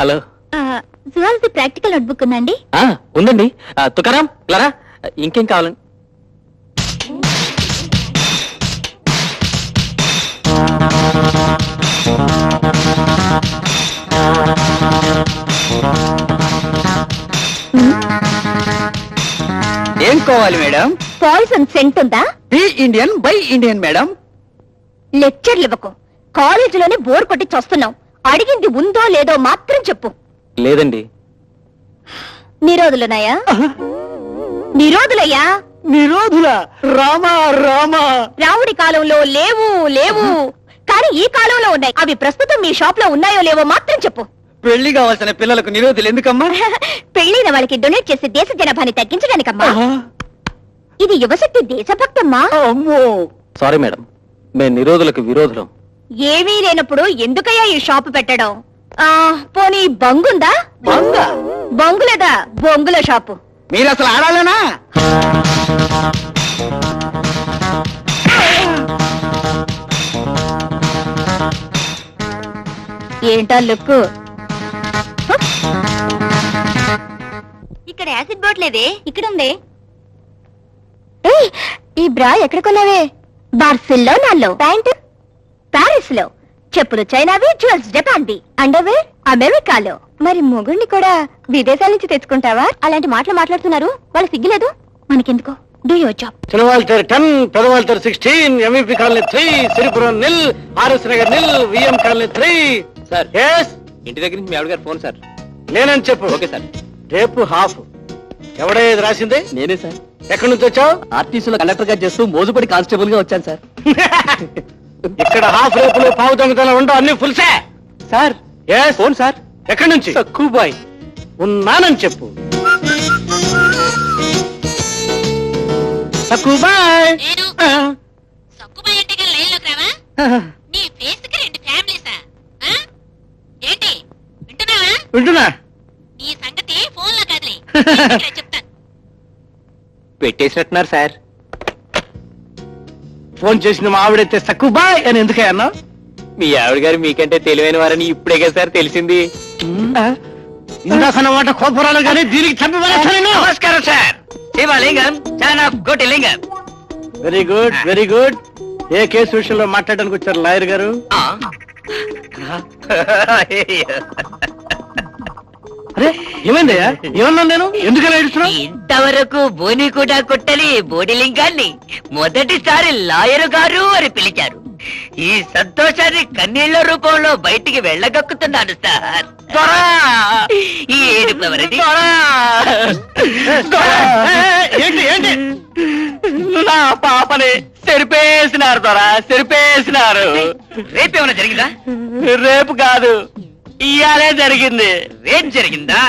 Hello. Zoology practical notebook ఉందండి? ఆ, ఉందండి. తుకారాం క్లారా? ఇంకేం కావాలండి ఏం కావాలి మేడం? పాయిజన్ సెంట్ ఉందా? Be Indian buy Indian madam. లెక్చర్లు ఇవ్వకు. కాలేజీలోనే బోర్ కొట్టి చస్తున్నాం అడిగింది ఉందో లేదో మాత్రం చెప్పు. లేదండి. నిరోధులున్నాయా నిరోధులయ్యా? నిరోధుల? రామా రామా? రావుడి కాలంలో లేవు లేవు. కానీ ఈ కాలంలో ఉన్నాయి. అవి ప్రస్తుతం మీ షాప్లో ఉన్నాయో లేవో మాత్రం చెప్పు. పెళ్ళి కావాల్సిన పిల్లలకు నిరోధులు ఎందుకమ్మా? పెళ్ళిన వాళ్ళకి డొనేట్ చేసి దేశ జనాభాని తగ్గించడానికమ్మా. ఇది యువశక్తి దేశభక్తమ్మా? అమ్మో. సారీ మేడం మేము నిరోధులకు విరోధులం. ఏమీ లేనప్పుడు ఎందుకయ్యా ఈ షాప్ పెట్టడం? ఆ పోనీ బంగుందా? బంగ? బంగులేదా? బొంగుల షాపు. మీరు అసలు ఆడాలేనా? ఏంటా లుక్ ఇక్కడ యాసిడ్ బాట్లేదే ఇక్కడ ఉంది ఏయ్, ఈ బ్రా ఎక్కడ కొన్నావే? బార్సిల్లో నాలో ప్యాంట్? పారిస్లో చెప్పులు చైనావి జ్యువెల్స్ జపాన్వి. అండర్వేర్ అమెరికాలో. మరి మొగుణ్ణి కూడా విదేశాల నుంచి తెచ్చుకుంటావా? అలాంటి మాటలు మాట్లాడుతున్నారు. వాళ్ళు సిగ్గులేదు. మనకెందుకో? Do your job Chinawaltair ten Pedawaltair sixteen M E P colony three Siripuram nil R S Nagar nil V M colony three. Sir yes ఇంటి దగ్గర నుంచి మీ ఆవిడ గారు ఫోన్ సార్. నేనని చెప్పు? Okay sir. రేపు హాఫ్. ఎవడే ఇది రాసింది? నేనే సార్. ఎక్కడి నుంచి వచ్చావు? ఆర్టీసీలో కండక్టర్గా చేస్తూ మోజుపడి కానిస్టేబుల్గా వచ్చాను సార్. ఇక్కడ హాఫ్ రేపులు పావు దొంగతనం ఉండవు అన్ని ఫుల్సే సార్ ఎస్ ఫోన్ సార్. ఎక్కడి నుంచి? సక్కుబాయ్ ఉన్నానని చెప్పు. సక్కుబాయ్ నేను సక్కుబాయ్ అంటే కానీ లైన్లోకి రావా? నీ ఫేస్కి రెండు ఫ్యామిలీసా ఆ? ఏంటి? వింటున్నావా? వింటున్నా. నీ సంగతి ఫోన్లో కాదులే. ఇంటికి రా చెప్తాను పెట్టేసినట్టున్నారు సార్. ఫోన్ చేసిన మా ఆవిడైతే సక్కుబాయ్ అని ఎందుకే అన్నా? మీ ఆవిడ గారు మీకంటే తెలివైన వారని ఇప్పుడే కదా సార్ తెలిసింది. ఇందాక మాట కోపరాలు కానీ దీనికి చంపి నమస్కారం సార్. శివలింగం చాలా Koti Lingam. Very good very good. ఏ కేసు విషయంలో మాట్లాడడానికి వచ్చారు లాయర్ గారు. అరే ఏమైందయ్యా ఏమన్నా నేను ఎందుకలా ఏడుస్తున్నావు ఇంతవరకు బోని కూడా కొట్టని బోడిలింగాన్ని మొదటిసారి లాయరు గారు అని పిలిచారు. ఈ సంతోషాన్ని కన్నీళ్ళ రూపంలో బయటికి వెళ్ళగక్కుతున్నాను సార్. త్వరా! ఈ ఏడుపు ఎవరిది? ఏంటి ఏంటి? నా పాపని చెరిపేసినారు త్వరా చెరిపేసినారు రేపేమైనా జరిగిందా? రేపు కాదు ఇయాలే జరిగింది. రేప్ జరిగిందా?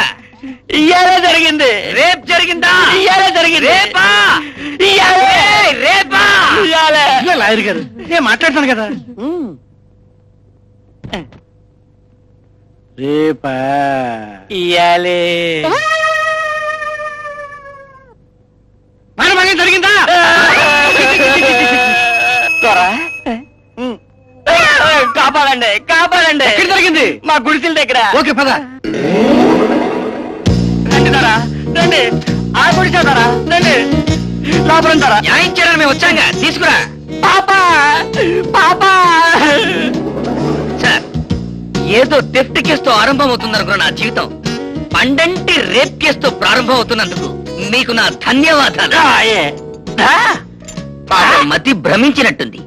ఇయాలే జరిగింది. రేప్ జరిగిందా? ఇయాలే జరిగింది. రేపా? ఇయాలే రేపా? ఇయాలే లాయర్ గారు నేను మాట్లాడతాను కదా. రేపా? ఇయాలే మరి మళ్ళీ జరిగిందా? త్వరా. కాపాడండి కాపాడండి. ఎక్కడ జరిగింది? మా గుడిసెల దగ్గర. ఓకే పద. రండి. ఆ రండి. లోపల న్యాయం చేయడానికి మేము వచ్చాంగా. తీసుకురా. పాపా పాపా. సార్ ఏదో థెఫ్ట్ కేసుతో ఆరంభం అవుతుందనుకున్న నా జీవితం పండంటి రేప్ కేసుతో ప్రారంభం అవుతున్నందుకు మీకు నా ధన్యవాదాలు. మతి భ్రమించినట్టుంది.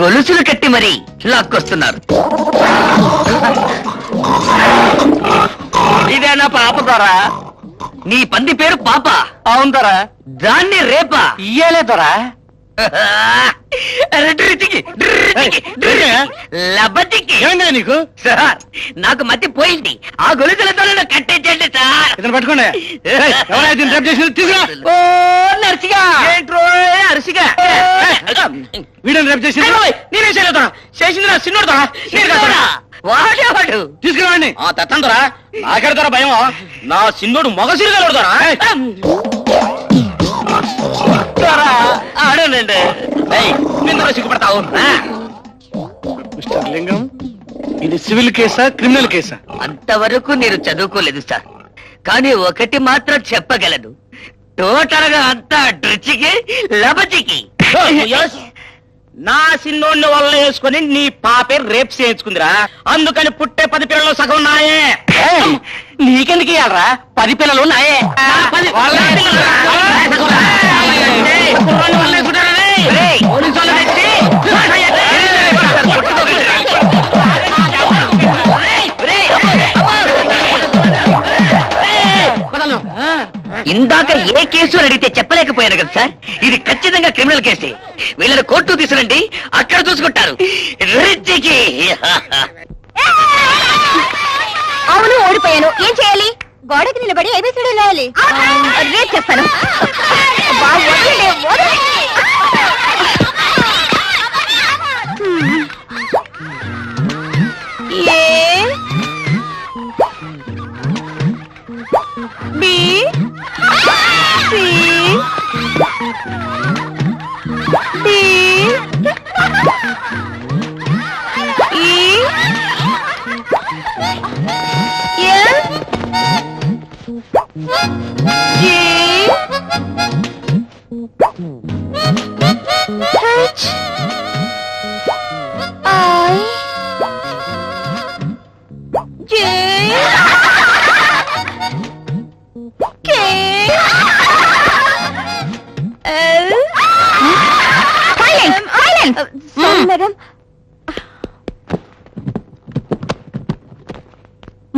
గొలుసులు కట్టి మరీ లాక్కొస్తున్నారు ఇదేనా పాప ద్వారా నీ పంది పేరు పాప. అవును దొరా దాన్ని రేపా. ఇయ్యాలే దొరా నీకు? సార్ నాకు మతి పోయింది. ఆ గొలుసులతో నన్ను కట్టించండి సార్. ఇతను పట్టుకోండి. ఏంట్రో అరిసిగా. వీడిని రేపు చేసిన నేనే చేయలేదా చేసింది నా సిన్నోడుదా వాడేవాడు. తీసుకురావండి ఆ తత్తందరా నాకెడతారా భయం? నా సిన్నోడు మగ సిరిగలడుతారా ఆడనండి. నిందరూ సిగ్గుపడతావు? మిస్టర్ లింగం ఇది సివిల్ కేసా క్రిమినల్ కేసా? అంతవరకు నేను చదువుకోలేదు సార్. కానీ ఒకటి మాత్రం చెప్పగలను. టోటల్గా అంతా డ్రిచికి లబచికి. నా సిన్నోడిని వల్ల వేసుకుని నీ పాపే రేప్ చేయించుకుందిరా? అందుకని పుట్టే పది పిల్లలు సగం నాయే. నీకెందుకు ఇవ్వాలరా పది పిల్లలు నాయే. ఇందాక ఏ కేసు అడిగితే చెప్పలేకపోయాను కదా సార్? ఇది ఖచ్చితంగా క్రిమినల్ కేసే. వీళ్ళని కోర్టు తీసుకురండి అక్కడ చూసుకుంటారు. రిచ్చికి అవును ఓడిపోయాను. ఏం చేయాలి? గోడకి నిలబడి ఏబిసిడి రాయాలి. రేపు చేస్తాను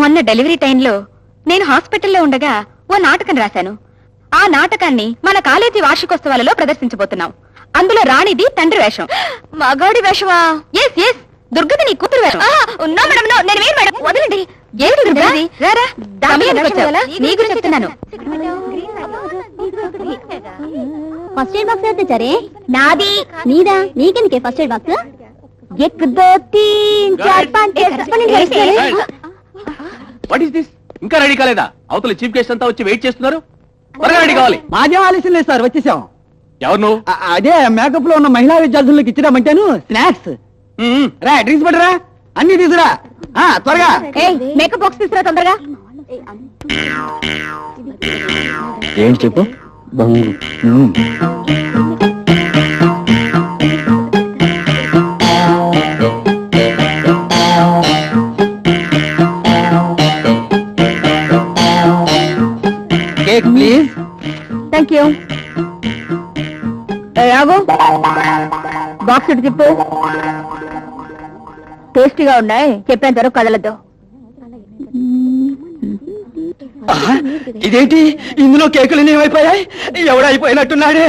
మొన్న డెలివరీ టైంలో నేను హాస్పిటల్లో ఉండగా ఓ నాటకం రాశాను. ఆ నాటకాన్ని మన కాలేజీ వార్షికోత్సవాలలో ప్రదర్శించబోతున్నాం. అందులో రాణిది తండ్రి వేషం. మగాడి వేషమా? ఎస్ ఎస్ దుర్గది నీ కూతురు వేషం. ఉన్నా మేడం నేను వేరు మేడం. వదలండి. చెప్తున్నాను. ఫస్ట్ ఎయిడ్ బాక్స్ అయితే సరే నాది నీదా? నీకెందుకే first aid box what is this ఇంకా రెడీ కాలేదా? అవతల చీఫ్ గెస్ట్ అంతా వచ్చి వెయిట్ చేస్తున్నారు. త్వరగా రెడీ కావాలి. మాకేం ఆలస్యం లేదు సార్ వచ్చేసాం. ఎవరు నువ్వు? అ- అదే మేకప్లో ఉన్న మహిళా విద్యార్థులకు ఇచ్చిరామంటాను స్నాక్స్ మ్మ్. రా డ్రింక్స్ పట్టరా. అన్ని తీసురా. ఆ, త్వరగా. మేకప్ బాక్స్ తీసుకురా తొందరగా. ఏంటి చెప్పు? ఆగు బాక్స్ ఇటు తిప్పు టేస్టీగా ఉన్నాయి. చెప్పేంత వరకు కదలద్దు. ఇదేంటి? ఇందులో కేకులు ఏమైపోయాయి ఎవడైపోయినట్టున్నాడే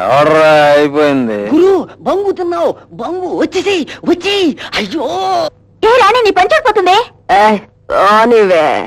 ఎవడ్రా అయిపోయింది? గురు బంగు తిన్నావు. బంగు వచ్చేసి వచ్చి అయ్యో! ఏ రాణి నీ పని చేయకపోతుంది